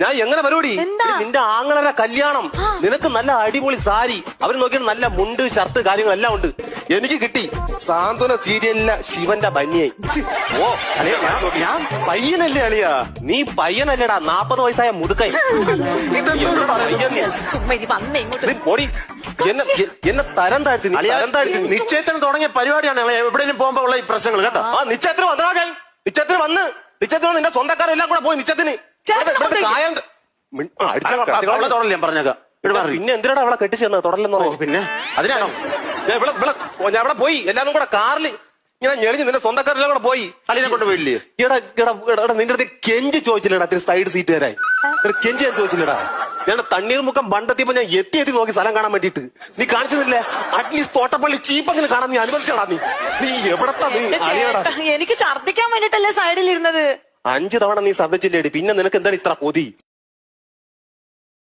ഞാൻ ഞാൻ എങ്ങനെ പരിപാടി? എന്താ? നിന്റെ ആങ്ങളയുടെ കല്യാണം. നിനക്ക് നല്ല അടിപൊളി സാരി. അവർ നോക്കിയാൽ നല്ല മുണ്ട് ഷർട്ട് കാര്യങ്ങളെല്ലാം ഉണ്ട്. എനിക്ക് കിട്ടി. സാന്ത്വന സീരിയലിലെ ശിവന്റെ ബന്യായി ഓ അളിയ ഞാൻ- ഞാൻ പയ്യനല്ലേ അളിയ? നീ പയ്യനല്ലേടാ. നാപ്പത് വയസ്സായ മുതുക്കൈ? ചുമ്മാ വന്നേ ഇങ്ങോട്ട്. നീ പൊടി. എന്നെ എ- എന്നെ തരം താഴ്ത്തി നീ അളിയ തരം താഴ്ത്തി നീ. നിശ്ചയത്തിന് തുടങ്ങിയ പരിപാടിയാണ് എവിടെയും പോകുമ്പോ ഉള്ള ഈ പ്രശ്നങ്ങൾ കേട്ടോ. ആ നിശ്ചയത്തിന് വന്നടാ ഞാൻ നിശ്ചയത്തിന് വന്ന്. നിശ്ചയത്തിന് വന്ന് നിന്റെ സ്വന്തക്കാരെല്ലാം കൂടെ പോയി നിശ്ചയത്തിന്. പിന്നെ എന്തിനാണ് അവളെ കെട്ടിച്ചു തന്നത് തുടലെന്ന് പറഞ്ഞു. പിന്നെ? അതിനാണോ? ഞാൻ ഇവിടെ ഇവിടെ ഞാൻ ഇവിടെ പോയി. എല്ലാവരും കൂടെ കാറിൽ ഇങ്ങനെ ഞെളിഞ്ഞ് നിന്റെ സ്വന്തക്കാരെല്ലാം കൂടെ പോയി. സലീനെ കൊണ്ട് പോയില്ലേ? എടാ എടാ എടാ എടാ, നിന്റെ അടുത്ത് കെഞ്ചി ചോദിച്ചില്ലടാ അതിന് സൈഡ് സീറ്റ് തരായി കെഞ്ചി ഞാൻ ചോദിച്ചില്ലടാ. ഞാൻ തണ്ണീർ മുഖം ബണ്ടെത്തിയപ്പോ ഞാൻ എത്തി എത്തി നോക്കി സ്ഥലം കാണാൻ വേണ്ടിട്ട് നീ കാണിച്ചതില്ലേ? അറ്റ്ലീസ്റ്റ് തോട്ടപ്പള്ളി ചീപ്പങ്ങനെ കാണാൻ നീ അനുവദിച്ചടാ നീ. നീ എവിടത്താ നീ? എനിക്ക് ഛർദിക്കാൻ വേണ്ടിട്ടല്ലേ സൈഡിൽ ഇരുന്നത് അഞ്ചു തവണ നീ ശബ്ദിച്ചില്ലേടി പിന്നെ നിനക്ക് എന്താണ് ഇത്ര കൊതി?